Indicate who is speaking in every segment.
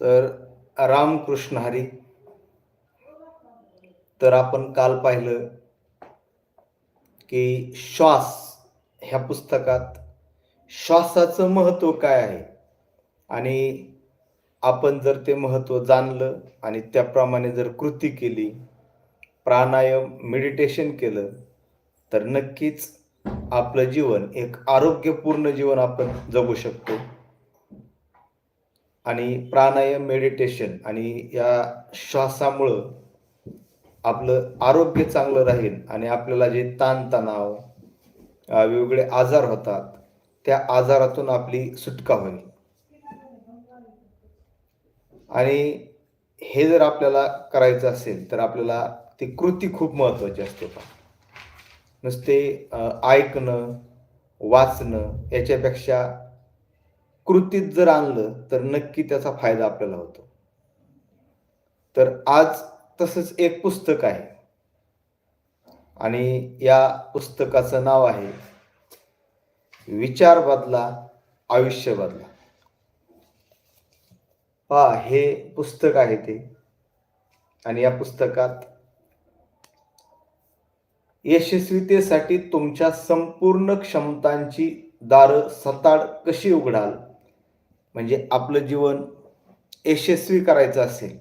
Speaker 1: तर रामकृष्ण हरी. तर आपण काल पाहिलं की श्वास ह्या पुस्तकात श्वासाचं महत्त्व काय आहे? आणि आपण जर ते महत्त्व जाणलं आणि त्याप्रमाणे जर कृती केली प्राणायाम मेडिटेशन केलं तर नक्कीच आपलं जीवन एक आरोग्यपूर्ण जीवन आपण जगू शकतो. आणि प्राणायाम मेडिटेशन आणि या श्वासामुळं आपलं आरोग्य चांगलं राहील आणि आपल्याला जे ताणतणाव वेगवेगळे आजार होतात त्या आजारातून आपली सुटका होईल. आणि हे जर आपल्याला करायचं असेल तर आपल्याला ती कृती खूप महत्त्वाची असते पहा नुसते ऐकणं वाचणं याच्यापेक्षा कृतीत जर आणलं तर नक्की त्याचा फायदा आपल्याला होतो. तर आज तसंच एक पुस्तक आहे. आणि या पुस्तकाचं नाव आहे विचार बदला आयुष्य बदला. पहा हे पुस्तक आहे ते. आणि या पुस्तकात यशस्वीतेसाठी तुमच्या संपूर्ण क्षमतांची दारं सताड कशी उघडाल म्हणजे आपलं जीवन यशस्वी करायचं असेल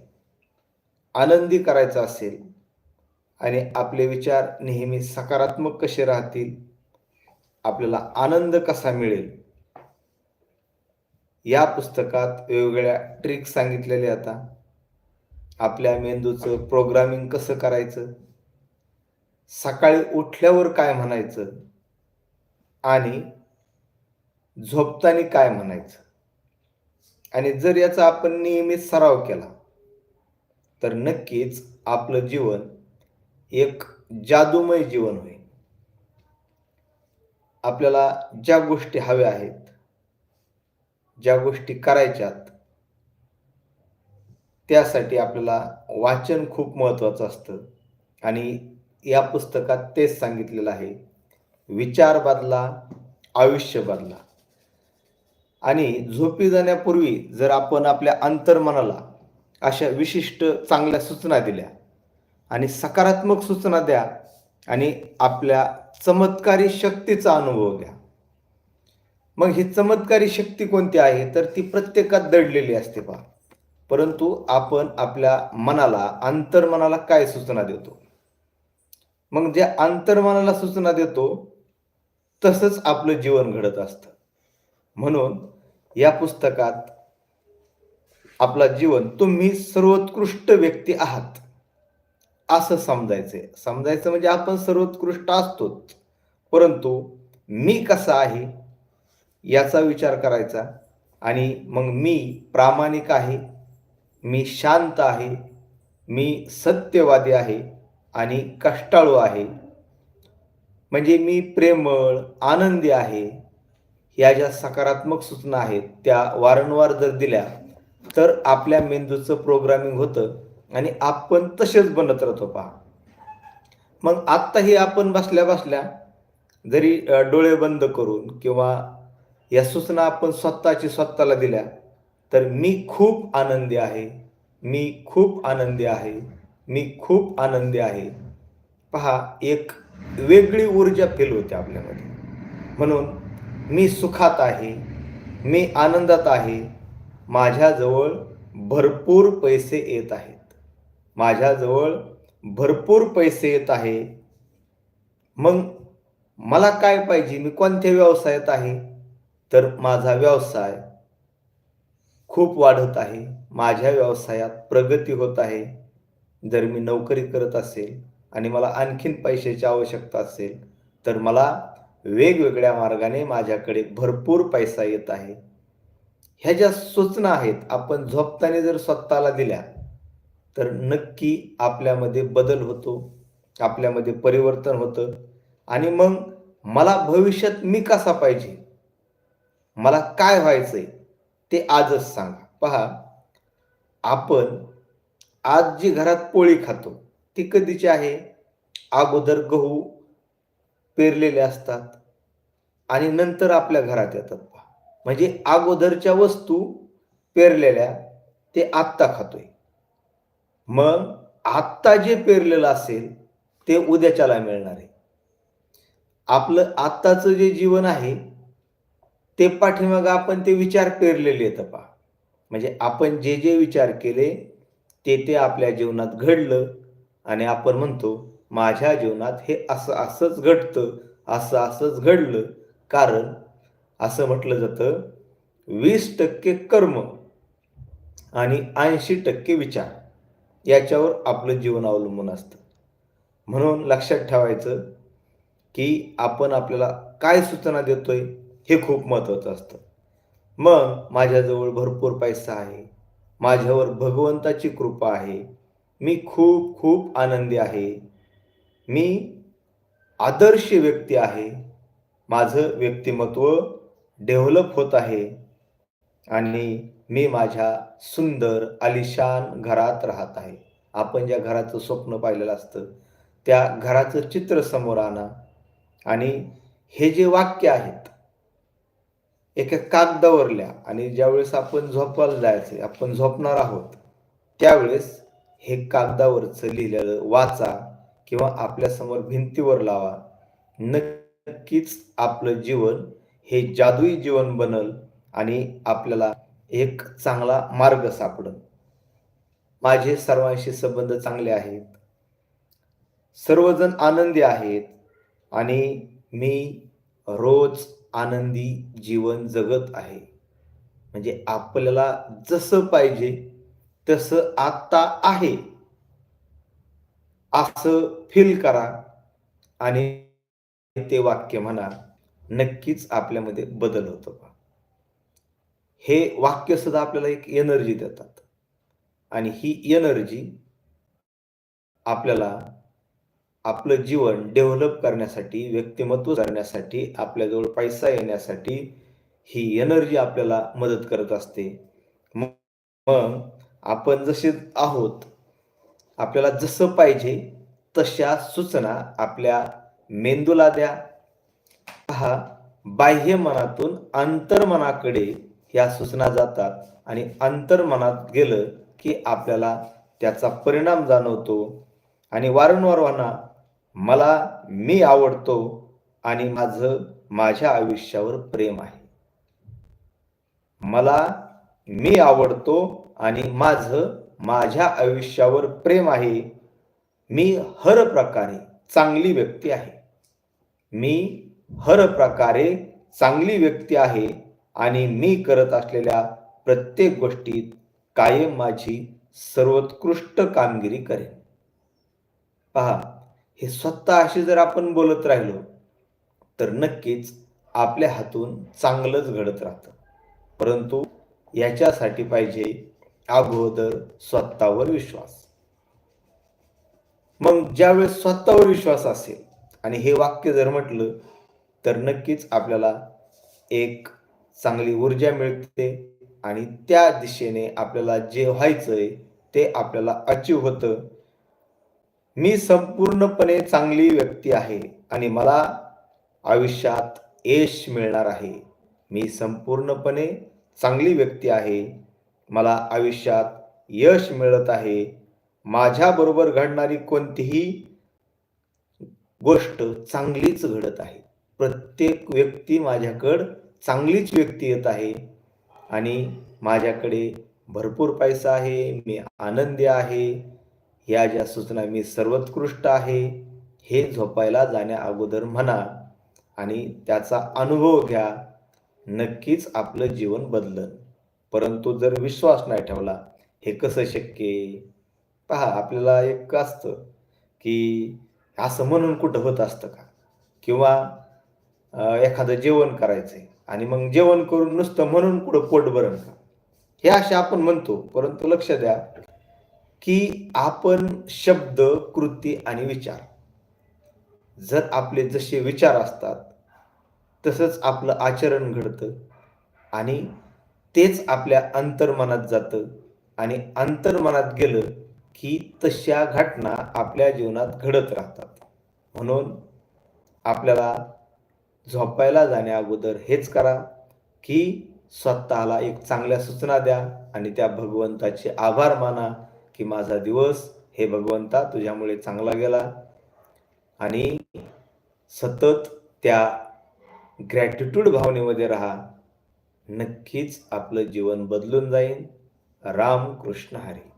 Speaker 1: आनंदी करायचं असेल आणि आपले विचार नेहमी सकारात्मक कसे राहतील आपल्याला आनंद कसा मिळेल? या पुस्तकात वेगवेगळ्या ट्रिक्स सांगितलेल्या आता. आपल्या मेंदूचं प्रोग्रामिंग कसं करायचं? सकाळी उठल्यावर काय म्हणायचं? आणि झोपताना काय म्हणायचं? आणि जर याचा आपण नियमित सराव केला तर नक्कीच आपलं जीवन एक जादूमय जीवन होईल. आपल्याला ज्या गोष्टी हव्या आहेत ज्या गोष्टी करायच्यात त्यासाठी आपल्याला वाचन खूप महत्त्वाचं असतं. आणि या पुस्तकात तेच सांगितलेलं आहे विचार बदला आयुष्य बदला. आणि झोपी जाण्यापूर्वी जर आपण आपल्या अंतर्मनाला अशा विशिष्ट चांगल्या सूचना दिल्या आणि सकारात्मक सूचना द्या आणि आपल्या चमत्कारी शक्तीचा अनुभव घ्या. मग ही चमत्कारी शक्ती कोणती आहे? तर ती प्रत्येकात दडलेली असते पहा. परंतु आपण आपल्या मनाला अंतर्मनाला काय सूचना देतो? मग ज्या अंतर्मनाला सूचना देतो तसंच आपलं जीवन घडत असतं. म्हणून या पुस्तकात आपला जीवन तुम्ही सर्वोत्कृष्ट व्यक्ती आहात. असं समजायचंय. समजायचं म्हणजे आपण सर्वोत्कृष्ट असतोच. परंतु मी कसा आहे? याचा विचार करायचा. आणि मग मी प्रामाणिक आहे. मी शांत आहे. मी सत्यवादी आहे. आणि कष्टाळू आहे. म्हणजे मी प्रेमळ आनंदी आहे. या ज्या सकारात्मक सूचना आहेत त्या वारंवार जर दिल्या तर आपल्या मेंदूचं प्रोग्रामिंग होतं आणि आपण तसेच बनत राहतो पहा. मग आत्ताही आपण बसल्या बसल्या जरी डोळे बंद करून किंवा या सूचना आपण स्वतःची स्वतःला दिल्या तर मी खूप आनंदी आहे मी खूप आनंदी आहे मी खूप आनंदी आहे. पहा एक वेगळी ऊर्जा फील होते आपल्यामध्ये. म्हणून मी सुखात आहे मी आनंदात आहे माझ्याजवळ भरपूर पैसे येत आहेत. माझ्याजवळ भरपूर पैसे येत आहे. मग मला काय पाहिजे? मी कोणत्या व्यवसायात आहे? तर माझा व्यवसाय खूप वाढत आहे. माझ्या व्यवसायात प्रगती होत आहे. जर मी नोकरी करत असेल आणि मला आणखीन पैशाची आवश्यकता असेल तर मला वेगवेगळ्या मार्गाने माझ्याकडे भरपूर पैसा येत आहे. ह्या ज्या सूचना आहेत आपण झोपताना जर स्वतःला दिल्या तर नक्की आपल्यामध्ये बदल होतो आपल्यामध्ये परिवर्तन होतं. आणि मग मला भविष्यात मी कसा पाहिजे? मला काय व्हायचंय? ते आजच सांगा. पहा आपण आज जी घरात पोळी खातो ती कधीची आहे? अगोदर गहू पेरलेले असतात. आणि नंतर आपल्या घरात येतात पहा म्हणजे अगोदरच्या वस्तू पेरलेल्या ते आत्ता खातोय. मग आत्ता जे पेरलेलं असेल ते उद्याच्याला मिळणार आहे. आपलं आत्ताचं जे जीवन आहे ते पाठीमागं आपण ते विचार पेरलेले आहेत पहा म्हणजे आपण जे जे विचार केले ते ते आपल्या जीवनात घडलं आणि आपण म्हणतो माझ्या जीवनात हे असं असंच घडतं असं असंच घडलं. कारण असं म्हटलं जातं वीस टक्के कर्म आणि ऐंशी टक्के विचार याच्यावर आपलं जीवन अवलंबून असतं. म्हणून लक्षात ठेवायचं की आपण आपल्याला काय सूचना देतोय हे खूप महत्त्वाचं असतं. मग माझ्याजवळ भरपूर पैसा आहे माझ्यावर भगवंताची कृपा आहे मी खूप खूप आनंदी आहे मी आदर्श व्यक्ती आहे माझं व्यक्तिमत्व डेव्हलप होत आहे आणि मी माझ्या सुंदर आलिशान घरात राहत आहे. आपण ज्या घराचं स्वप्न पाहिलेलं असतं त्या घराचं चित्र समोर आणा आणि हे जे वाक्य आहेत एका कागदावरल्या आणि ज्यावेळेस आपण झोपायला जायचे आपण झोपणार आहोत त्यावेळेस हे कागदावरचं लिहिलेलं वाचा किंवा आपल्यासमोर भिंतीवर लावा. नक्कीच आपलं जीवन हे जादुई जीवन बनल आणि आपल्याला एक चांगला मार्ग सापडल. माझे सर्वांशी संबंध चांगले आहेत. सर्वजण आनंदी आहेत आणि मी रोज आनंदी जीवन जगत आहे. म्हणजे आपल्याला जसं पाहिजे तसं आत्ता आहे. असं फील करा आणि ते वाक्य म्हणा नक्कीच आपल्यामध्ये बदल होतो पहा हे वाक्य सुद्धा आपल्याला एक एनर्जी देतात. आणि ही एनर्जी आपल्याला आपलं जीवन डेव्हलप करण्यासाठी व्यक्तिमत्व करण्यासाठी आपल्याजवळ पैसा येण्यासाठी ही एनर्जी आपल्याला मदत करत असते. मग आपण जसे आहोत आपल्याला जसं पाहिजे तशा सूचना आपल्या मेंदूला द्या. हा बाह्य मनातून अंतर्मनाकडे ह्या सूचना जातात आणि अंतर्मनात गेलं की आपल्याला त्याचा परिणाम जाणवतो. आणि वारंवार म्हणा मला मी आवडतो आणि माझं माझ्या आयुष्यावर प्रेम आहे. मला मी आवडतो आणि माझं माझ्या आयुष्यावर प्रेम आहे. मी हर प्रकारे चांगली व्यक्ती आहे. मी हर प्रकारे चांगली व्यक्ती आहे आणि मी करत असलेल्या प्रत्येक गोष्टीत कायम माझी सर्वोत्कृष्ट कामगिरी करेन. पहा हे स्वतः अशी जर आपण बोलत राहिलो तर नक्कीच आपल्या हातून चांगलंच घडत राहतं. परंतु याच्यासाठी पाहिजे अगोदर स्वतःवर विश्वास. मग ज्यावेळेस स्वतःवर विश्वास असेल आणि हे वाक्य जर म्हटलं तर नक्कीच आपल्याला एक चांगली ऊर्जा मिळते आणि त्या दिशेने आपल्याला जे व्हायचंय ते आपल्याला अचीव होतं. मी संपूर्णपणे चांगली व्यक्ती आहे आणि मला आयुष्यात यश मिळणार आहे. मी संपूर्णपणे चांगली व्यक्ती आहे. मला आयुष्यात यश मिळत आहे. माझ्याबरोबर घडणारी कोणतीही गोष्ट चांगलीच घडत आहे. प्रत्येक व्यक्ती माझ्याकडं चांगलीच व्यक्ती येत आहे. आणि माझ्याकडे भरपूर पैसा आहे मी आनंदी आहे. या ज्या सूचना मी सर्वोत्कृष्ट आहे हे झोपायला जाण्या अगोदर म्हणा आणि त्याचा अनुभव घ्या. नक्कीच आपलं जीवन बदलन. परंतु जर विश्वास नाही ठेवला हे कसं शक्य? पहा आपल्याला एक असतं की असं म्हणून कुठं होत असतं का? किंवा एखादं जेवण करायचंय आणि मग जेवण करून नुसतं म्हणून कुठं पोट भरण का? हे असे आपण म्हणतो. परंतु लक्ष द्या की आपण शब्द कृती आणि विचार. जर आपले जसे विचार असतात तसंच आपलं आचरण घडतं आणि तेच आपल्या अंतर्मनात जातं आणि अंतर्मनात गेलं की तशा घटना आपल्या जीवनात घडत राहतात. म्हणून आपल्याला झोपायला जाण्या अगोदर हेच करा की स्वतःला एक चांगल्या सूचना द्या आणि त्या भगवंताचे आभार माना की माझा दिवस हे भगवंता तुझ्यामुळे चांगला गेला. आणि सतत त्या ग्रॅटिट्यूड भावनेमध्ये राहा. नक्कीच आपलं जीवन बदलून जाईल राम कृष्ण हरी.